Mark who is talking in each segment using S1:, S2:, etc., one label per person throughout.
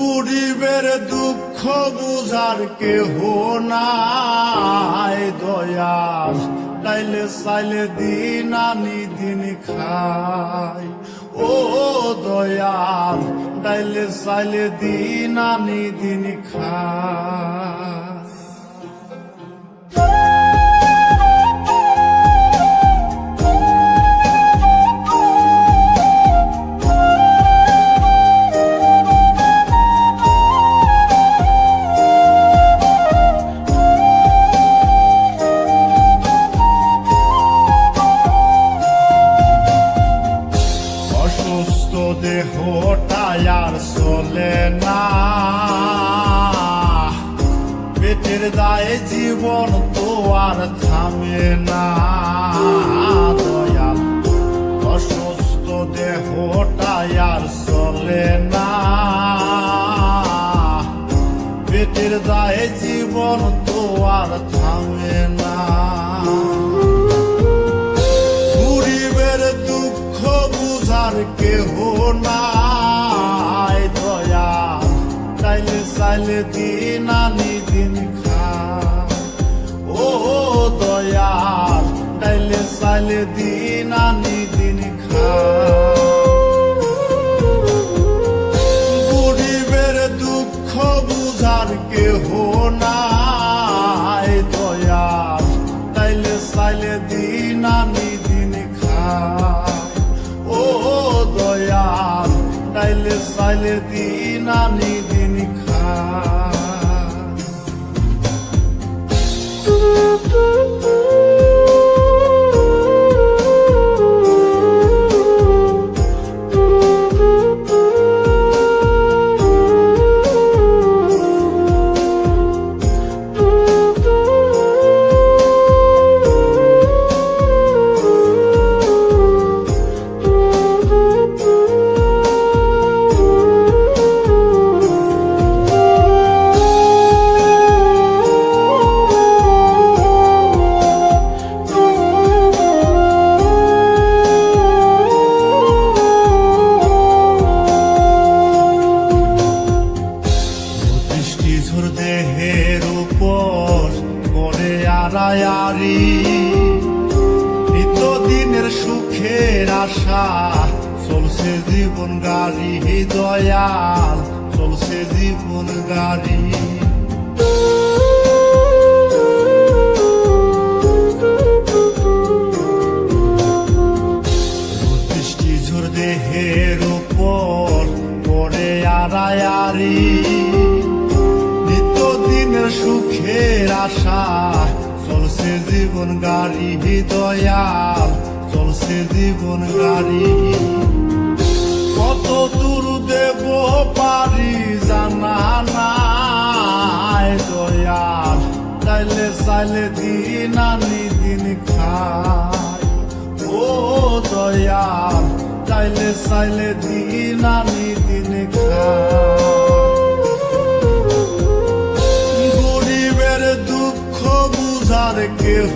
S1: গরিবের দুঃখ বুঝার কেহ নাই। দয়াস তাইলে চাইলে দিন আনি, দিন খাই। ও দয়াল তাইলে চাইলে দিন আনি, দিন খাই। পেটের দায়ে জীবন তো আর থামে না। দয়াল, অসুস্থ দেহটাই আর চলে না। পেটের দায়ে জীবন তো আর থামে না। গরিবের দুঃখ বুঝার কেহ নাই। দয়া চাইলে চাইলে দিন আনি দিন চাইলে দিন আনি দিন খা দুঃখ বুঝার দয়াল। তাইলে চাইলে দিন আনি দিন খাই ও দয়াল, তাইলে চাইলে দিন আনি আশা, চলছে জীবন গাড়ি দয়াল চলছে জীবন গাড়ি। দেহের উপর পড়ে আড়ায়ারি নিত্যদিনের সুখের আশা চলছে জীবন গাড়ি দয়াল চলছে জীবন গাড়ি। কত দূর দেব পারি জানা নাই দয়াল। চাইলে চাইলে দিন আনি দিন খাই। ও দয়াল, চাইলে চাইলে দিন আনি দিন খাই। গরিবের দুঃখ বুঝার কেহ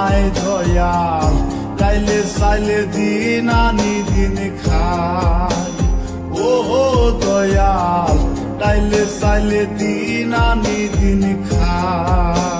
S1: নাই দয়াল চাইলে চাইলে দিন আনি দিন খাই। ও দয়াল চাইলে চাইলে দিন আনি দিন খাই।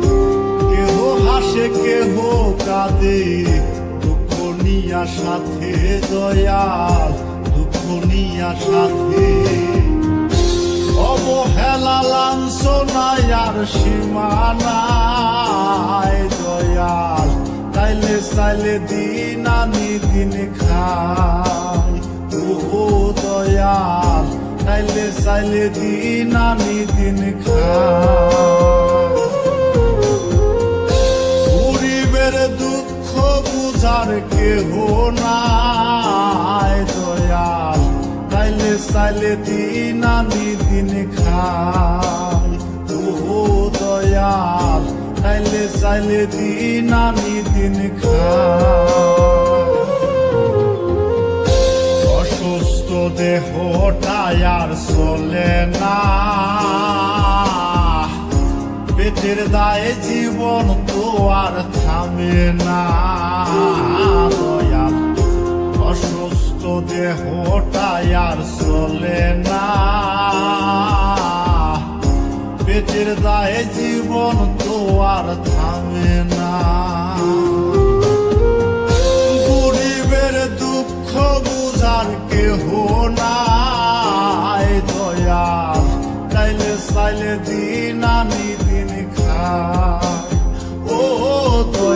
S1: হাসে কেহ কাঁদে। দুঃখ নিয়া সাথে দয়াল, দুঃখ শুনিয়া সাথে। অবহেলা, লাঞ্ছনায় আর সীমানায় দয়াল, তাইলে চাইলে দিন আনি দিন খাই। ও দয়াল, তাইলে চাইলে দিন আনি দিন খাই। কেহ নাই দয়াল। তাইলে চাইলে দিন আনি দিন খাই। ও দয়াল তাইলে চাইলে দিন আনি দিন খাই। অসুস্থ দেহটাই আর চলে না। পেটের দায়ে জীবন তো আর থামে না। দেহটা আর চলে না। পেটের দায়ে জীবন তো আর থামে না। গরিবের দুঃখ বুঝার কেহ নাই। দয়া চাইলে চাইলে দিন আমি দিন খা ও তো